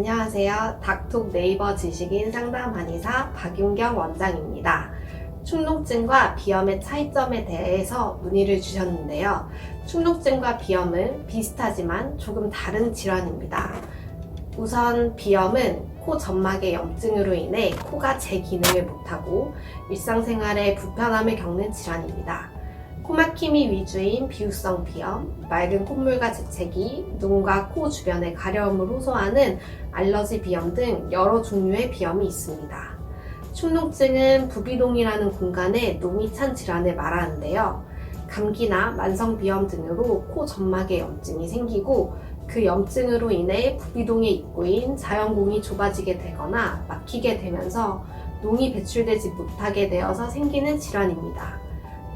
안녕하세요. 닥톡 네이버 지식인 상담 한의사 박윤경 원장입니다. 축농증과 비염의 차이점에 대해서 문의를 주셨는데요. 축농증과 비염은 비슷하지만 조금 다른 질환입니다. 우선 비염은 코 점막의 염증으로 인해 코가 제 기능을 못하고 일상생활에 불편함을 겪는 질환입니다. 코막힘이 위주인 비후성 비염, 맑은 콧물과 재채기, 눈과 코 주변의 가려움을 호소하는 알러지 비염 등 여러 종류의 비염이 있습니다. 축농증은 부비동이라는 공간에 놈이 찬 질환을 말하는데요. 감기나 만성 비염 등으로 코 점막에 염증이 생기고 그 염증으로 인해 부비동의 입구인 자연공이 좁아지게 되거나 막히게 되면서 농이 배출되지 못하게 되어서 생기는 질환입니다.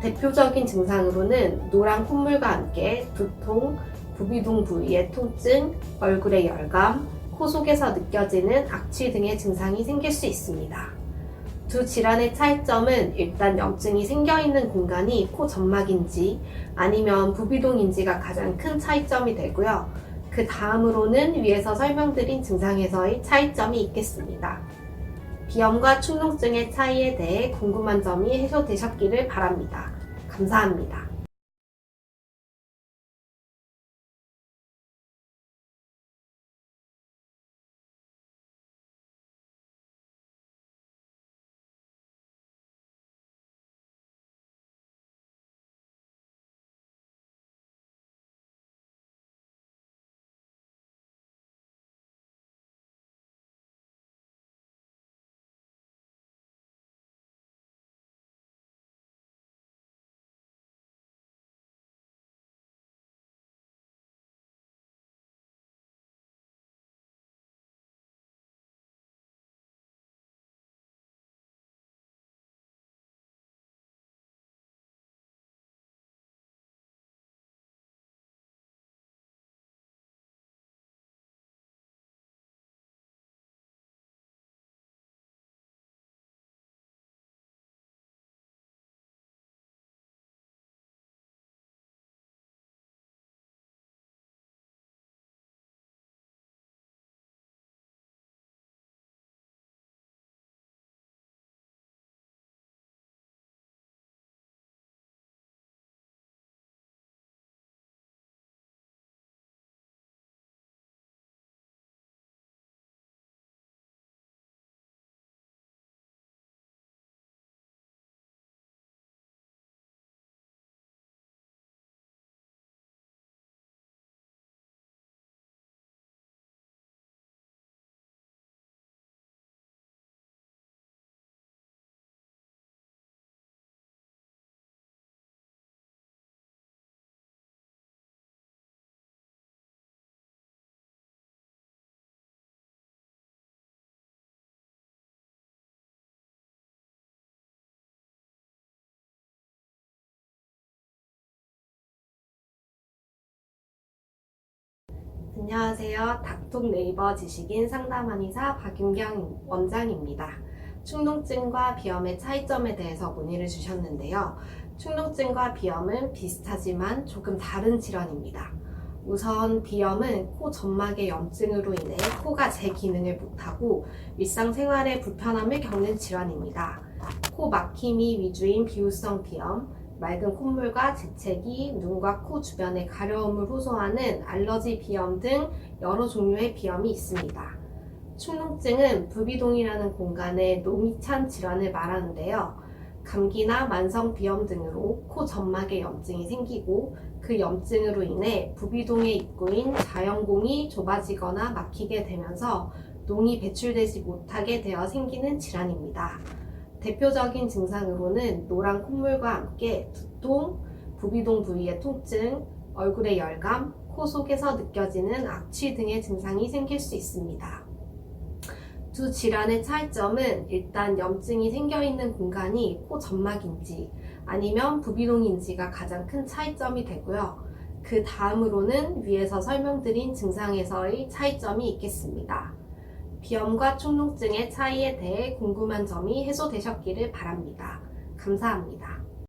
대표적인 증상으로는 노란 콧물과 함께 두통, 부비동 부위의 통증, 얼굴의 열감, 코 속에서 느껴지는 악취 등의 증상이 생길 수 있습니다. 두 질환의 차이점은 일단 염증이 생겨 있는 공간이 코 점막인지 아니면 부비동인지가 가장 큰 차이점이 되고요. 그 다음으로는 위에서 설명드린 증상에서의 차이점이 있겠습니다. 비염과 축농증의 차이에 대해 궁금한 점이 해소되셨기를 바랍니다. 감사합니다. 안녕하세요. 닥톡 네이버 지식인 상담 한의사 박윤경 원장입니다. 축농증과 비염의 차이점에 대해서 문의를 주셨는데요. 축농증과 비염은 비슷하지만 조금 다른 질환입니다. 우선 비염은 코 점막의 염증으로 인해 코가 제 기능을 못하고 일상생활에 불편함을 겪는 질환입니다. 코 막힘이 위주인 비후성 비염, 맑은 콧물과 재채기, 눈과 코 주변의 가려움을 호소하는 알러지 비염 등 여러 종류의 비염이 있습니다. 축농증은 부비동이라는 공간에 놈이 찬 질환을 말하는데요. 감기나 만성 비염 등으로 코 점막에 염증이 생기고 그 염증으로 인해 부비동의 입구인 자연공이 좁아지거나 막히게 되면서 농이 배출되지 못하게 되어 생기는 질환입니다. 대표적인 증상으로는 노란 콧물과 함께 두통, 부비동 부위의 통증, 얼굴의 열감, 코 속에서 느껴지는 악취 등의 증상이 생길 수 있습니다. 두 질환의 차이점은 일단 염증이 생겨 있는 공간이 코 점막인지 아니면 부비동인지가 가장 큰 차이점이 되고요. 그 다음으로는 위에서 설명드린 증상에서의 차이점이 있겠습니다. 비염과 축농증의 차이에 대해 궁금한 점이 해소되셨기를 바랍니다. 감사합니다.